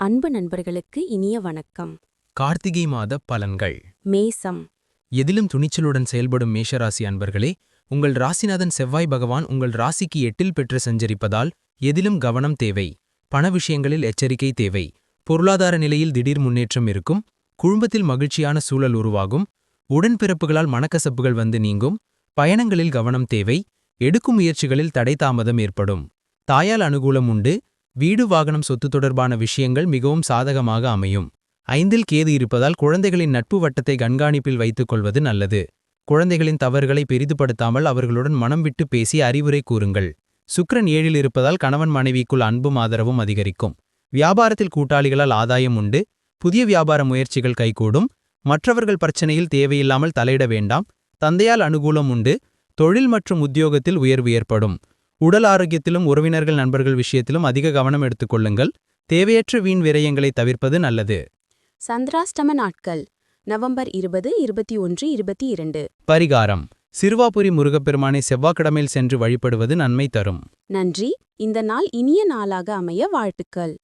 அன்பு நண்பர்களுக்கு இனிய வணக்கம். கார்த்திகை மாத பலன்கள். மேசம். எதிலும் துணிச்சலுடன் செயல்படும் மேஷராசி அன்பர்களே உங்கள் ராசிநாதன் செவ்வாய் பகவான் உங்கள் ராசிக்கு எட்டில் பெற்று சஞ்சரிப்பதால் எதிலும் கவனம் தேவை. பண விஷயங்களில் எச்சரிக்கை தேவை. பொருளாதார நிலையில் திடீர் முன்னேற்றம் இருக்கும். குடும்பத்தில் மகிழ்ச்சியான சூழல் உருவாகும். உடன்பிறப்புகளால் மனக்கசப்புகள் வந்து நீங்கும். பயணங்களில் கவனம் தேவை. எடுக்கும் முயற்சிகளில் தடை தாமதம் ஏற்படும். தாயால் அனுகூலம் உண்டு. வீடு வாகனம் சொத்து தொடர்பான விஷயங்கள் மிகவும் சாதகமாக அமையும். ஐந்தில் கேது இருப்பதால் குழந்தைகளின் நட்பு வட்டத்தை கண்காணிப்பில் வைத்துக் கொள்வது நல்லது. குழந்தைகளின் தவறுகளை பெரிதுபடுத்தாமல் அவர்களுடன் மனம் விட்டு பேசி அறிவுரை கூறுங்கள். சுக்கிரன் ஏழில் இருப்பதால் கணவன் மனைவிக்குள் அன்பும் ஆதரவும் அதிகரிக்கும். வியாபாரத்தில் கூட்டாளிகளால் ஆதாயம் உண்டு. புதிய வியாபார முயற்சிகள் கைகூடும். மற்றவர்கள் பிரச்சனையில் தேவையில்லாமல் தலையிட வேண்டாம். தந்தையால் அனுகூலம் உண்டு. தொழில் மற்றும் உத்தியோகத்தில் உயர்வு ஏற்படும். உடல் ஆரோக்கியத்திலும் உறவினர்கள் நண்பர்கள் விஷயத்திலும் அதிக கவனம் எடுத்துக்கொள்ளுங்கள் தேவையற்ற வீண் விரயங்களை தவிர்ப்பது நல்லது. சந்திராஷ்டம நாட்கள். நவம்பர் இருபது இருபத்தி ஒன்று இருபத்தி இரண்டு. பரிகாரம். சிறுவாபுரி முருகப்பெருமானை செவ்வாய்க்கிழமையில் சென்று வழிபடுவது நன்மை தரும். நன்றி. இந்த நாள் இனிய நாளாக அமைய வாழ்த்துக்கள்.